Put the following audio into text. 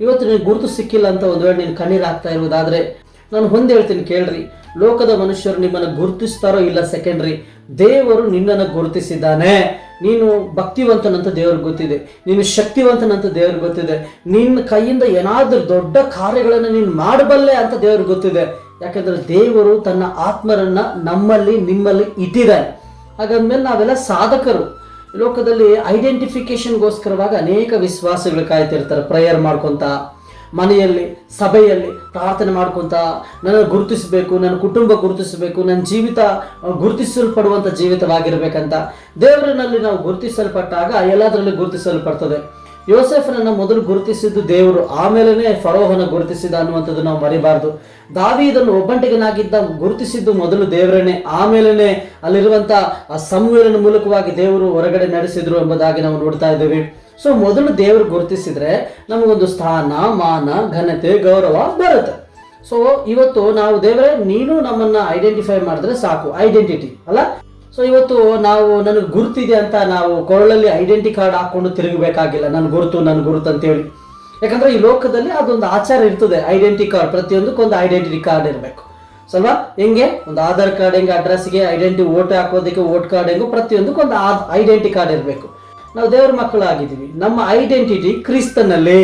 ಇವತ್ತು ನಿನಗೆ ಗುರುತು ಸಿಕ್ಕಿಲ್ಲ ಅಂತ ಒಂದು ವೇಳೆ ನೀನು ಕಣ್ಣೀರು ಹಾಕ್ತಾ ಇರುವುದಾದ್ರೆ ನಾನು ಹೊಂದಿ ಹೇಳ್ತೀನಿ, ಕೇಳ್ರಿ. ಲೋಕದ ಮನುಷ್ಯರು ನಿಮ್ಮನ್ನು ಗುರುತಿಸ್ತಾರೋ ಇಲ್ಲ ಸೆಕೆಂಡ್ರಿ ದೇವರು ನಿನ್ನನ್ನು ಗುರುತಿಸಿದ್ದಾನೆ. ನೀನು ಭಕ್ತಿವಂತನಂತ ದೇವ್ರಿಗೆ ಗೊತ್ತಿದೆ. ನೀನು ಶಕ್ತಿವಂತನಂತ ದೇವ್ರಿಗೆ ಗೊತ್ತಿದೆ. ನಿನ್ನ ಕೈಯಿಂದ ಏನಾದ್ರೂ ದೊಡ್ಡ ಕಾರ್ಯಗಳನ್ನು ನೀನು ಮಾಡಬಲ್ಲೆ ಅಂತ ದೇವ್ರಿಗೆ ಗೊತ್ತಿದೆ. ಯಾಕಂದ್ರೆ ದೇವರು ತನ್ನ ಆತ್ಮರನ್ನ ನಮ್ಮಲ್ಲಿ, ನಿಮ್ಮಲ್ಲಿ ಇಟ್ಟಿದ್ದಾನೆ. ಹಾಗಾದ್ಮೇಲೆ ನಾವೆಲ್ಲ ಸಾಧಕರು. ಲೋಕದಲ್ಲಿ ಐಡೆಂಟಿಫಿಕೇಶನ್ಗೋಸ್ಕರವಾಗಿ ಅನೇಕ ವಿಶ್ವಾಸಗಳು ಕಾಯ್ತಿರ್ತಾರೆ. ಪ್ರೇಯರ್ ಮಾಡ್ಕೊಂತ, ಮನೆಯಲ್ಲಿ, ಸಭೆಯಲ್ಲಿ ಪ್ರಾರ್ಥನೆ ಮಾಡ್ಕೊಂತ, ನನ್ನ ಗುರುತಿಸಬೇಕು, ನನ್ನ ಕುಟುಂಬ ಗುರುತಿಸಬೇಕು, ನನ್ನ ಜೀವಿತ ಗುರುತಿಸಲ್ಪಡುವಂಥ ಜೀವಿತವಾಗಿರಬೇಕಂತ ದೇವರಿನಲ್ಲಿ ನಾವು ಗುರುತಿಸಲ್ಪಟ್ಟಾಗ ಎಲ್ಲದರಲ್ಲಿ ಗುರುತಿಸಲ್ಪಡ್ತದೆ. ಯೋಸೆಫನನ್ನ ಮೊದಲು ಗುರುತಿಸಿದ್ದು ದೇವರು ಆಮೇಲೆ ಫರೋಹನ ಗುರುತಿಸಿದ ಅನ್ನುವಂಥದ್ದು ನಾವು ಮರಿಬಾರ್ದು. ದಾವಿದನ್ನು ಒಬ್ಬಂಟಿಗನಾಗಿದ್ದ, ಗುರುತಿಸಿದ್ದು ಮೊದಲು ದೇವರನ್ನೇ ಆಮೇಲೆ ಅಲ್ಲಿರುವಂತ ಆ ಸಂವೇಲನ ಮೂಲಕವಾಗಿ ದೇವರು ಹೊರಗಡೆ ನಡೆಸಿದ್ರು ಎಂಬುದಾಗಿ ನಾವು ನೋಡ್ತಾ ಇದ್ದೇವೆ. ಸೊ ಮೊದಲು ದೇವರು ಗುರುತಿಸಿದ್ರೆ ನಮಗೊಂದು ಸ್ಥಾನ, ಮಾನ, ಘನತೆ, ಗೌರವ ಬರುತ್ತೆ. ಸೊ ಇವತ್ತು ನಾವು ದೇವರೇ, ನೀನು ನಮ್ಮನ್ನ ಐಡೆಂಟಿಫೈ ಮಾಡಿದ್ರೆ ಸಾಕು ಐಡೆಂಟಿಟಿ ಅಲ್ಲ? ಸೊ ಇವತ್ತು ನಾವು ನನಗೆ ಗುರುತಿದೆ ಅಂತ ನಾವು ಕೊರಳಲ್ಲಿ ಐಡೆಂಟಿ ಕಾರ್ಡ್ ಹಾಕೊಂಡು ತಿರುಗಬೇಕಾಗಿಲ್ಲ. ನನ್ನ ಗುರುತು ನನ್ನ ಗುರುತು ಅಂತೇಳಿ. ಯಾಕಂದ್ರೆ ಈ ಲೋಕದಲ್ಲಿ ಅದೊಂದು ಆಚಾರ ಇರ್ತದೆ. ಐಡೆಂಟಿ ಕಾರ್ಡ್ ಪ್ರತಿಯೊಂದಕ್ಕೊಂದು ಐಡೆಂಟಿಟಿ ಕಾರ್ಡ್ ಇರಬೇಕು. ಸಲ್ವಾ? ಹೆಂಗೆ? ಒಂದು ಆಧಾರ್ ಕಾರ್ಡ್ ಹೆಂಗೆ ಅಡ್ರೆಸ್ಗೆ ಐಡೆಂಟಿ ಓಟ್ ಹಾಕೋದಕ್ಕೆ ವೋಟ್ ಕಾರ್ಡ್ ಹೆಂಗೋ, ಪ್ರತಿಯೊಂದಕ್ಕೂ ಒಂದು ಐಡೆಂಟಿ ಕಾರ್ಡ್ ಇರಬೇಕು. ನಾವು ದೇವರ ಮಕ್ಕಳಾಗಿದ್ದೀವಿ. ನಮ್ಮ ಐಡೆಂಟಿಟಿ ಕ್ರಿಸ್ತನಲ್ಲಿ.